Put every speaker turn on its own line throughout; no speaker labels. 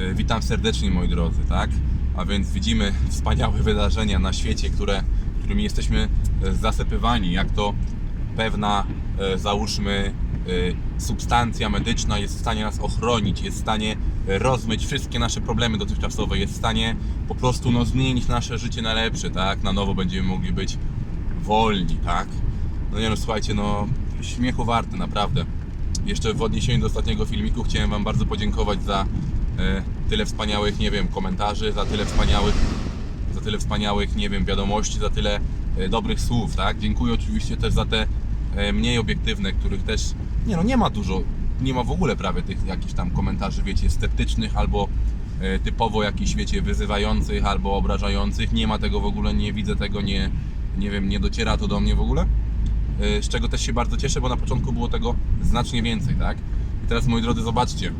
E, Witam serdecznie moi drodzy, tak? A więc widzimy wspaniałe wydarzenia na świecie, które, którymi jesteśmy e, zasypywani, jak to pewna, e, załóżmy, substancja medyczna jest w stanie nas ochronić, jest w stanie rozmyć wszystkie nasze problemy dotychczasowe, jest w stanie po prostu no, zmienić nasze życie na lepsze, tak? Na nowo będziemy mogli być wolni, tak? No nie no, słuchajcie, no śmiechu warte, naprawdę. Jeszcze w odniesieniu do ostatniego filmiku chciałem Wam bardzo podziękować za tyle wspaniałych, nie wiem, komentarzy, za tyle wspaniałych, za tyle wspaniałych, nie wiem, wiadomości, za tyle e, dobrych słów, tak? Dziękuję oczywiście też za te e, mniej obiektywne, których też, nie no, nie ma dużo, nie ma w ogóle prawie tych jakichś tam komentarzy, wiecie, sceptycznych albo e, typowo jakichś, wiecie, wyzywających albo obrażających. Nie ma tego w ogóle, nie widzę tego, nie, nie wiem, nie dociera to do mnie w ogóle. E, Z czego też się bardzo cieszę, bo na początku było tego znacznie więcej, tak? I teraz, moi drodzy, zobaczcie.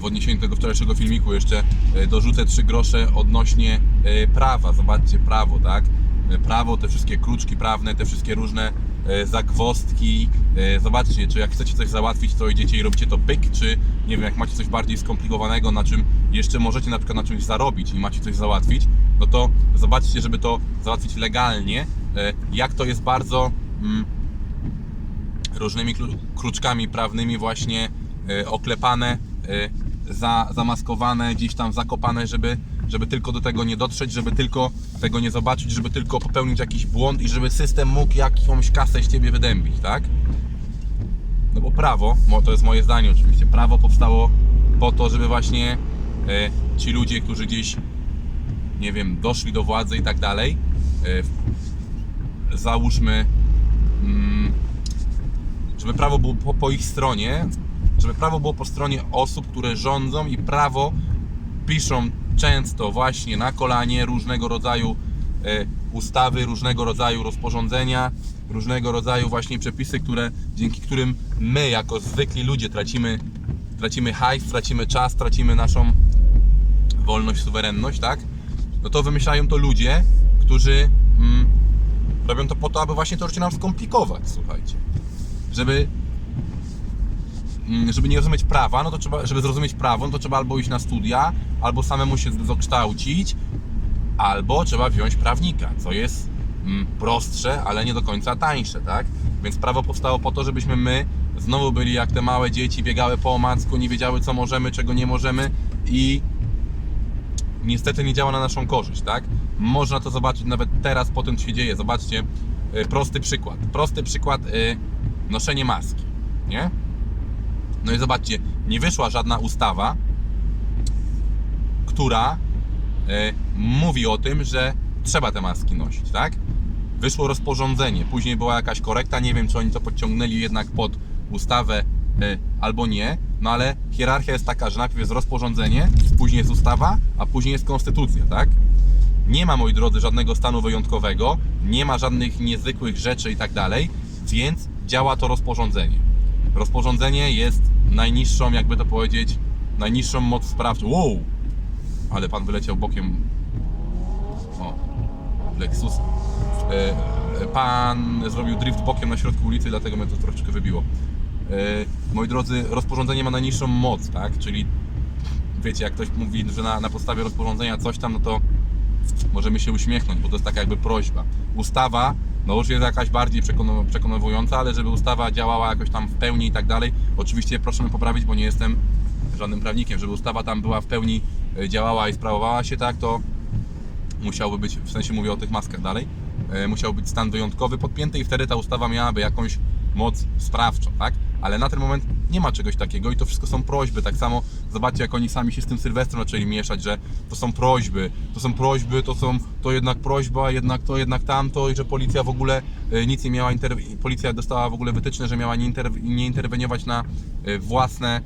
W odniesieniu do tego wczorajszego filmiku jeszcze e, dorzucę trzy grosze odnośnie e, prawa. Zobaczcie, prawo, tak? E, Prawo, te wszystkie kluczki prawne, te wszystkie różne zagwozdki. E, Zobaczcie, czy jak chcecie coś załatwić, to idziecie i robicie to pyk, czy nie wiem, jak macie coś bardziej skomplikowanego, na czym jeszcze możecie na przykład na czymś zarobić i macie coś załatwić, no to zobaczcie, żeby to załatwić legalnie, jak to jest bardzo mm, różnymi klu- kluczkami prawnymi właśnie oklepane, za, zamaskowane, gdzieś tam zakopane, żeby, żeby tylko do tego nie dotrzeć, żeby tylko tego nie zobaczyć, żeby tylko popełnić jakiś błąd i żeby system mógł jakąś kasę z ciebie wydębić, tak? No bo prawo, to jest moje zdanie oczywiście, prawo powstało po to, żeby właśnie e, ci ludzie, którzy gdzieś, nie wiem, doszli do władzy i tak dalej, w- załóżmy, mm, żeby prawo było po, po ich stronie, żeby prawo było po stronie osób, które rządzą i prawo piszą często właśnie na kolanie różnego rodzaju e, ustawy, różnego rodzaju rozporządzenia, różnego rodzaju właśnie przepisy, które, dzięki którym my jako zwykli ludzie tracimy, tracimy hajs, tracimy czas, tracimy naszą wolność, suwerenność, tak? No to wymyślają to ludzie, którzy mm, robią to po to, aby właśnie to życie nam skomplikować, słuchajcie. Żeby żeby nie rozumieć prawa, no to trzeba, żeby zrozumieć prawo, no to trzeba albo iść na studia, albo samemu się dokształcić, albo trzeba wziąć prawnika, co jest mm, prostsze, ale nie do końca tańsze, tak? Więc prawo powstało po to, żebyśmy my znowu byli jak te małe dzieci, biegały po omacku, nie wiedziały co możemy, czego nie możemy i niestety nie działa na naszą korzyść, tak? Można to zobaczyć nawet teraz po tym, co się dzieje. Zobaczcie, y, prosty przykład. Prosty przykład y, noszenie maski, nie? No i zobaczcie, nie wyszła żadna ustawa, która e, mówi o tym, że trzeba te maski nosić, tak? Wyszło rozporządzenie, później była jakaś korekta, nie wiem czy oni to podciągnęli jednak pod ustawę e, albo nie, no ale hierarchia jest taka, że najpierw jest rozporządzenie, później jest ustawa, a później jest konstytucja, tak? Nie ma, moi drodzy, żadnego stanu wyjątkowego, nie ma żadnych niezwykłych rzeczy i tak dalej, więc działa to rozporządzenie. Rozporządzenie jest najniższą, jakby to powiedzieć, najniższą moc sprawczą. Wow! Ale pan wyleciał bokiem. O, Lexus. E, e, Pan zrobił drift bokiem na środku ulicy, dlatego mnie to troszeczkę wybiło. E, Moi drodzy, rozporządzenie ma najniższą moc, tak? Czyli wiecie, jak ktoś mówi, że na, na podstawie rozporządzenia coś tam, no to możemy się uśmiechnąć, bo to jest taka jakby prośba. Ustawa, no już jest jakaś bardziej przekonu- przekonująca, ale żeby ustawa działała jakoś tam w pełni i tak dalej, oczywiście proszę mnie poprawić, bo nie jestem żadnym prawnikiem, żeby ustawa tam była w pełni e, działała i sprawowała się tak, to musiałby być, w sensie mówię o tych maskach dalej, e, musiał być stan wyjątkowy podpięty i wtedy ta ustawa miałaby jakąś moc sprawczą, tak? Ale na ten moment nie ma czegoś takiego i to wszystko są prośby. Tak samo zobaczcie, jak oni sami się z tym Sylwestrem zaczęli mieszać, że to są prośby, to są prośby, to są, to jednak prośba, jednak to, jednak tamto i że policja w ogóle e, nic nie miała, policja dostała w ogóle wytyczne, że miała nie, interw- nie interweniować na e, własne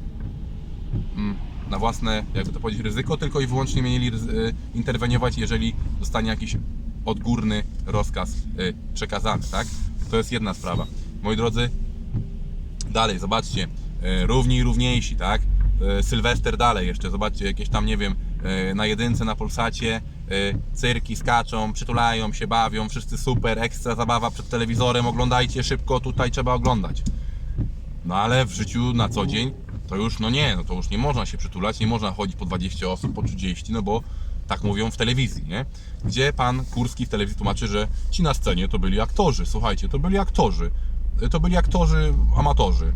mm, na własne, jakby to powiedzieć, ryzyko, tylko i wyłącznie mieli y, interweniować, jeżeli zostanie jakiś odgórny rozkaz przekazany, tak? To jest jedna sprawa. Moi drodzy, dalej, zobaczcie, y, równi i równiejsi, tak? Y, Sylwester dalej jeszcze, zobaczcie, jakieś tam, nie wiem, y, na jedynce, na Polsacie, cyrki skaczą, przytulają się, bawią, wszyscy super, ekstra zabawa przed telewizorem, oglądajcie szybko, tutaj trzeba oglądać. No ale w życiu na co dzień to już no nie, no to już nie można się przytulać, nie można chodzić po 20 osób, po 30, no bo tak mówią w telewizji, nie? Gdzie pan Kurski w telewizji tłumaczy, że ci na scenie to byli aktorzy, słuchajcie, to byli aktorzy, to byli aktorzy amatorzy,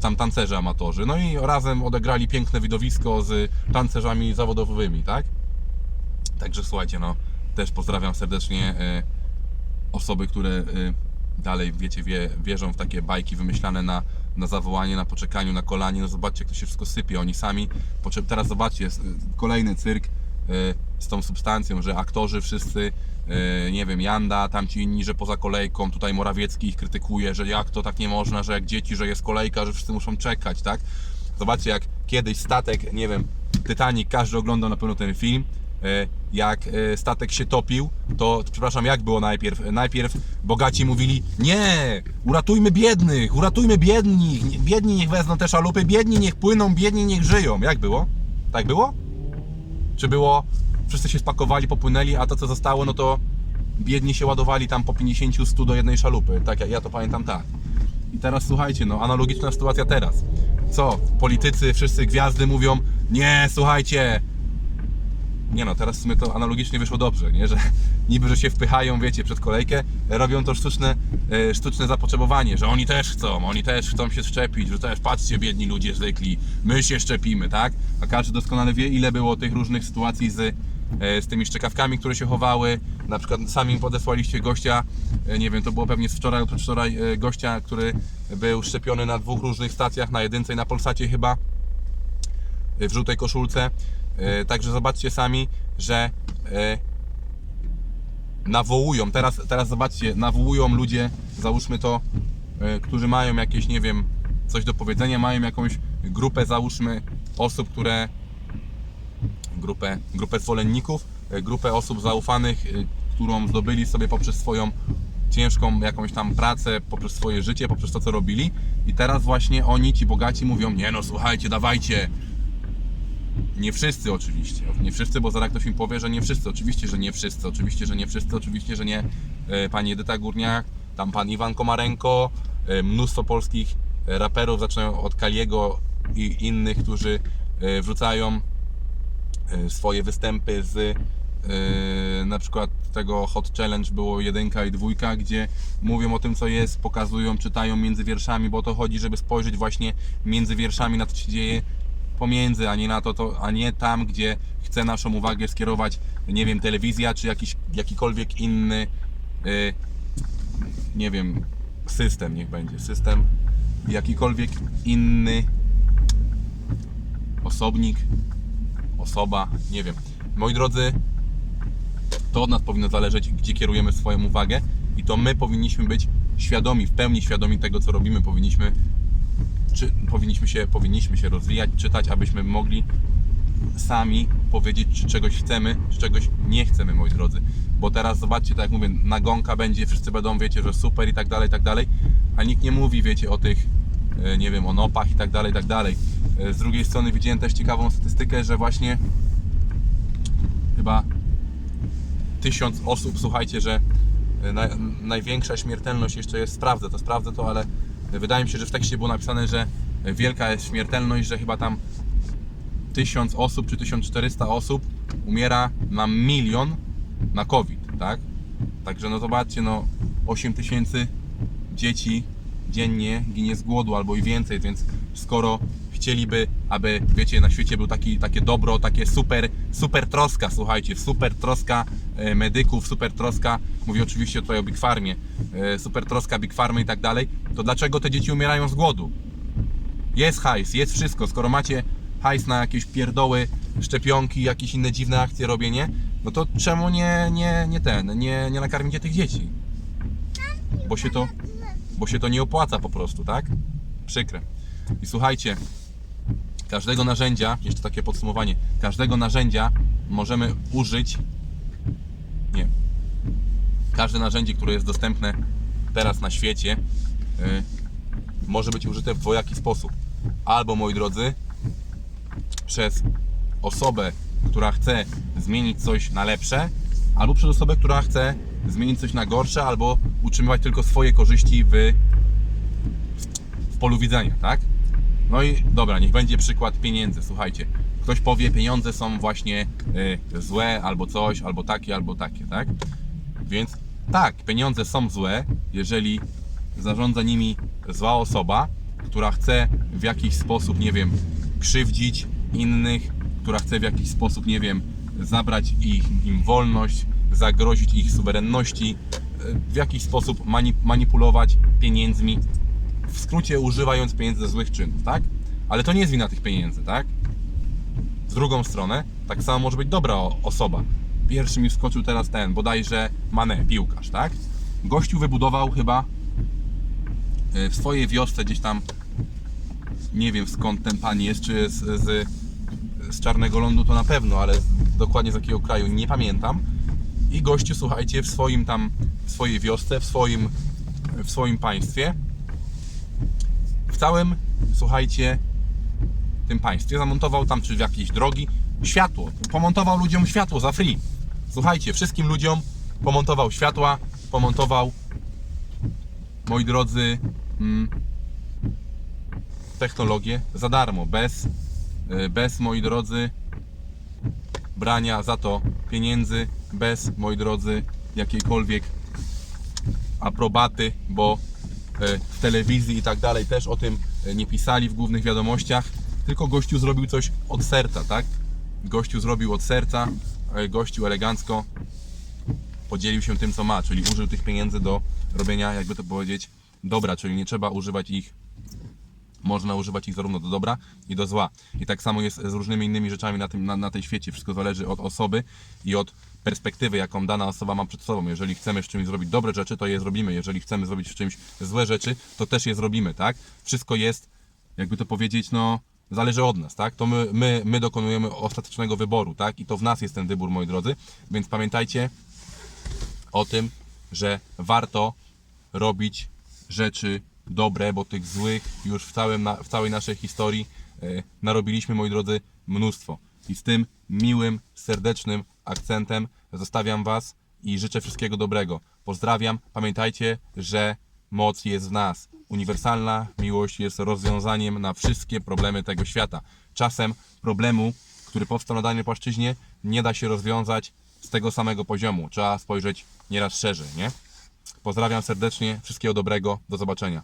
tam tancerze amatorzy, no i razem odegrali piękne widowisko z tancerzami zawodowymi, tak? Także słuchajcie, no też pozdrawiam serdecznie e, osoby, które e, dalej, wiecie, wie, wierzą w takie bajki wymyślane na, na zawołanie, na poczekaniu, na kolanie. No zobaczcie, jak to się wszystko sypie. Oni sami. Teraz zobaczcie, jest kolejny cyrk z tą substancją, że aktorzy wszyscy, e, nie wiem, Janda, tamci inni, że poza kolejką, tutaj Morawiecki ich krytykuje, że jak to tak nie można, że jak dzieci, że jest kolejka, że wszyscy muszą czekać, tak? Zobaczcie, jak kiedyś statek, nie wiem, Titanic, każdy oglądał na pewno ten film, e, jak statek się topił, to przepraszam, jak było najpierw? Najpierw bogaci mówili: Nie, uratujmy biednych, uratujmy biedni, biedni niech wezmą te szalupy, biedni niech płyną, biedni niech żyją. Jak było? Tak było? Czy było, wszyscy się spakowali, popłynęli, a to co zostało, no to biedni się ładowali tam po 50, 100 do jednej szalupy. Tak, ja, ja to pamiętam tak. I teraz słuchajcie, no analogiczna sytuacja teraz. Co? Politycy, wszyscy gwiazdy mówią, nie, słuchajcie, nie no, teraz w sumie to analogicznie wyszło dobrze, nie? Że niby, że się wpychają, wiecie, przed kolejkę, robią to sztuczne, e, sztuczne zapotrzebowanie, że oni też chcą, oni też chcą się szczepić, że też patrzcie, biedni ludzie zwykli, my się szczepimy, tak? A każdy doskonale wie, ile było tych różnych sytuacji z, e, z tymi szczekawkami, które się chowały. Na przykład sami mi podesłaliście gościa, e, nie wiem, to było pewnie z wczoraj, lub wczoraj, gościa, który był szczepiony na dwóch różnych stacjach, na jedynce i na Polsacie chyba w żółtej koszulce. E, Także zobaczcie sami, że e, nawołują, teraz, teraz zobaczcie, nawołują ludzie, załóżmy to, e, którzy mają jakieś, nie wiem, coś do powiedzenia, mają jakąś grupę, załóżmy, osób, które grupę, grupę zwolenników, grupę osób zaufanych, którą zdobyli sobie poprzez swoją ciężką jakąś tam pracę, poprzez swoje życie, poprzez to, co robili. I teraz właśnie oni, ci bogaci, mówią: Nie no, słuchajcie, dawajcie. Nie wszyscy oczywiście, nie wszyscy, bo zaraz ktoś mi powie, że nie wszyscy. Oczywiście, że nie wszyscy, oczywiście, że nie wszyscy, oczywiście, że nie e, pani Edyta Górniak, tam pan Iwan Komarenko, e, mnóstwo polskich e, raperów, zaczynają od Kaliego i innych, którzy wrzucają swoje występy z na przykład tego Hot Challenge było jedynka i dwójka, gdzie mówią o tym co jest, pokazują, czytają między wierszami, bo o to chodzi, żeby spojrzeć właśnie między wierszami na to co się dzieje pomiędzy, a nie na to, to a nie tam, gdzie chce naszą uwagę skierować, nie wiem, telewizja czy jakiś, jakikolwiek inny e, nie wiem, system niech będzie, system jakikolwiek inny osobnik, osoba, nie wiem. Moi drodzy, to od nas powinno zależeć, gdzie kierujemy swoją uwagę i to my powinniśmy być świadomi, w pełni świadomi tego, co robimy. Powinniśmy, czy, powinniśmy, się, powinniśmy się rozwijać, czytać, abyśmy mogli sami powiedzieć, czy czegoś chcemy, czy czegoś nie chcemy, moi drodzy. Bo teraz zobaczcie, tak jak mówię, nagonka będzie, wszyscy będą, wiecie, że super i tak dalej, i tak dalej, a nikt nie mówi, wiecie, o tych, e, nie wiem, o nopach i tak dalej, i tak dalej. E, Z drugiej strony widziałem też ciekawą statystykę, że właśnie chyba tysiąc osób, słuchajcie, że e, na, największa śmiertelność jeszcze jest, sprawdzę to, sprawdzę to, ale wydaje mi się, że w tekście było napisane, że wielka jest śmiertelność, że chyba tam 1000 osób czy 1400 osób umiera na milion na COVID, tak? Także no zobaczcie, no 8 tysięcy dzieci dziennie ginie z głodu albo i więcej, więc skoro chcieliby, aby wiecie, na świecie był taki, takie dobro, takie super, super troska, słuchajcie, super troska e, medyków, super troska, mówię oczywiście tutaj o Big Farmie, e, super troska Big Farmy i tak dalej, to dlaczego te dzieci umierają z głodu? Jest hajs, jest wszystko. Skoro macie hajs na jakieś pierdoły, szczepionki, jakieś inne dziwne akcje robienie, no to czemu nie, nie, nie ten, nie, nie nakarmicie tych dzieci? Bo się to, bo się to nie opłaca po prostu, tak? Przykre. I słuchajcie, każdego narzędzia, jeszcze takie podsumowanie, każdego narzędzia możemy użyć, nie, każde narzędzie, które jest dostępne teraz na świecie, y, może być użyte w dwojaki sposób. Albo, moi drodzy, przez osobę, która chce zmienić coś na lepsze, albo przez osobę, która chce zmienić coś na gorsze, albo utrzymywać tylko swoje korzyści w, w polu widzenia, tak? No i dobra, niech będzie przykład pieniędzy. Słuchajcie, ktoś powie, pieniądze są właśnie y, złe, albo coś, albo takie, albo takie, tak? Więc tak, pieniądze są złe, jeżeli zarządza nimi zła osoba, która chce w jakiś sposób, nie wiem, krzywdzić innych, która chce w jakiś sposób, nie wiem, zabrać ich, im wolność, zagrozić ich suwerenności, y, w jakiś sposób mani- manipulować pieniędzmi, w skrócie używając pieniędzy do złych czynów, tak? Ale to nie jest wina tych pieniędzy, tak? W drugą stronę, tak samo może być dobra osoba. Pierwszy mi wskoczył teraz ten, bodajże Mane, piłkarz, tak? Gościu wybudował chyba y, w swojej wiosce gdzieś tam, nie wiem skąd ten pan jest, czy z, z, z Czarnego Lądu to na pewno, ale z, dokładnie z jakiego kraju nie pamiętam. I gościu, słuchajcie, w swoim tam, w swojej wiosce, w swoim, w swoim państwie, całym, słuchajcie, tym państwie zamontował tam, czy w jakiejś drogi, światło. Pomontował ludziom światło za free. Słuchajcie, wszystkim ludziom pomontował światła, pomontował, moi drodzy, mm, technologię za darmo, bez, y, bez, moi drodzy, brania za to pieniędzy, bez, moi drodzy, jakiejkolwiek aprobaty, bo w telewizji i tak dalej też o tym e, nie pisali w głównych wiadomościach, tylko gościu zrobił coś od serca, tak? Gościu zrobił od serca, e, gościu elegancko podzielił się tym, co ma, czyli użył tych pieniędzy do robienia, jakby to powiedzieć, dobra, czyli nie trzeba używać ich można używać ich zarówno do dobra i do zła. I tak samo jest z różnymi innymi rzeczami na, tym, na, na tej świecie. Wszystko zależy od osoby i od perspektywy, jaką dana osoba ma przed sobą. Jeżeli chcemy w czymś zrobić dobre rzeczy, to je zrobimy. Jeżeli chcemy zrobić w czymś złe rzeczy, to też je zrobimy, tak? Wszystko jest, jakby to powiedzieć, no zależy od nas, tak? To my, my, my dokonujemy ostatecznego wyboru, tak? I to w nas jest ten wybór, moi drodzy. Więc pamiętajcie o tym, że warto robić rzeczy dobre, bo tych złych już w, całym, w całej naszej historii e, narobiliśmy, moi drodzy, mnóstwo. I z tym miłym, serdecznym akcentem zostawiam Was i życzę wszystkiego dobrego. Pozdrawiam. Pamiętajcie, że moc jest w nas. Uniwersalna miłość jest rozwiązaniem na wszystkie problemy tego świata. Czasem problemu, który powstał na danej płaszczyźnie, nie da się rozwiązać z tego samego poziomu. Trzeba spojrzeć nieraz szerzej, nie? Pozdrawiam serdecznie, wszystkiego dobrego, do zobaczenia.